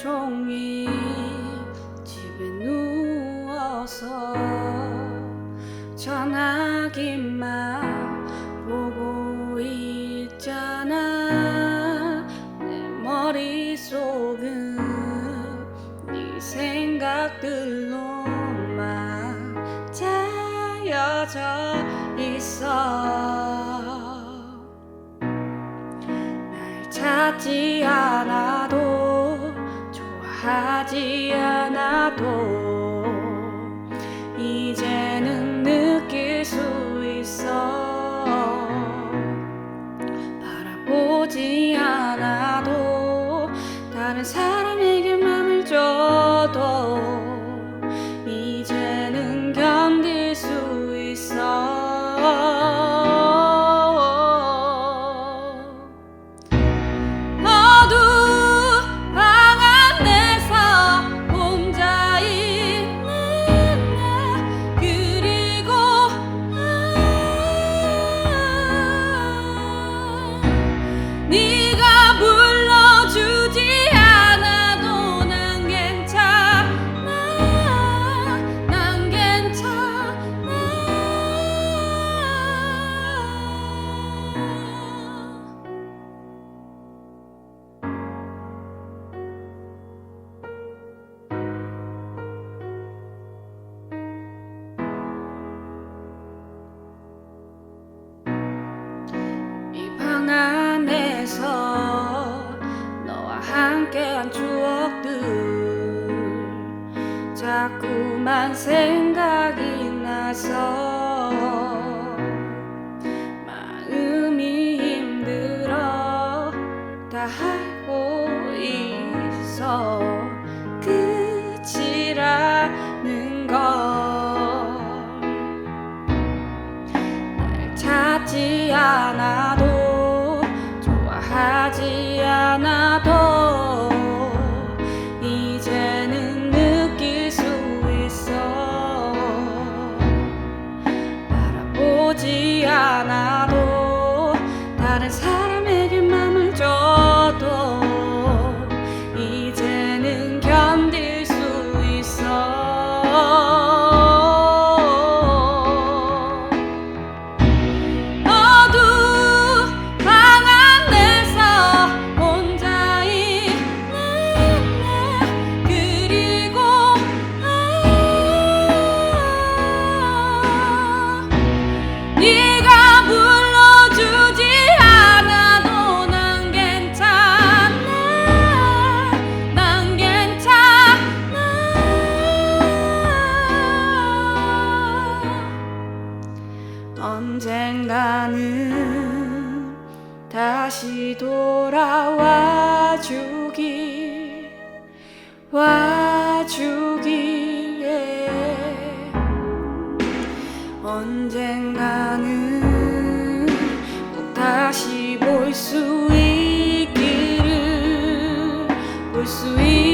종일 집에 누워서 전화기만 보고 있잖아. 내 머릿속은 네 생각들로만 짜여져 있어. 날 찾지 않아도 좋아하지 않 함께한 추억들 자꾸만 생각이 나서 마음이 힘들어 다 알고 있어 끝이라는 걸. 날 찾지 않아도 좋아하지 않아도 나는 다시 돌아와 주길 와 주길에 언젠가는 꼭 다시 볼 수 있기를 볼 수 있.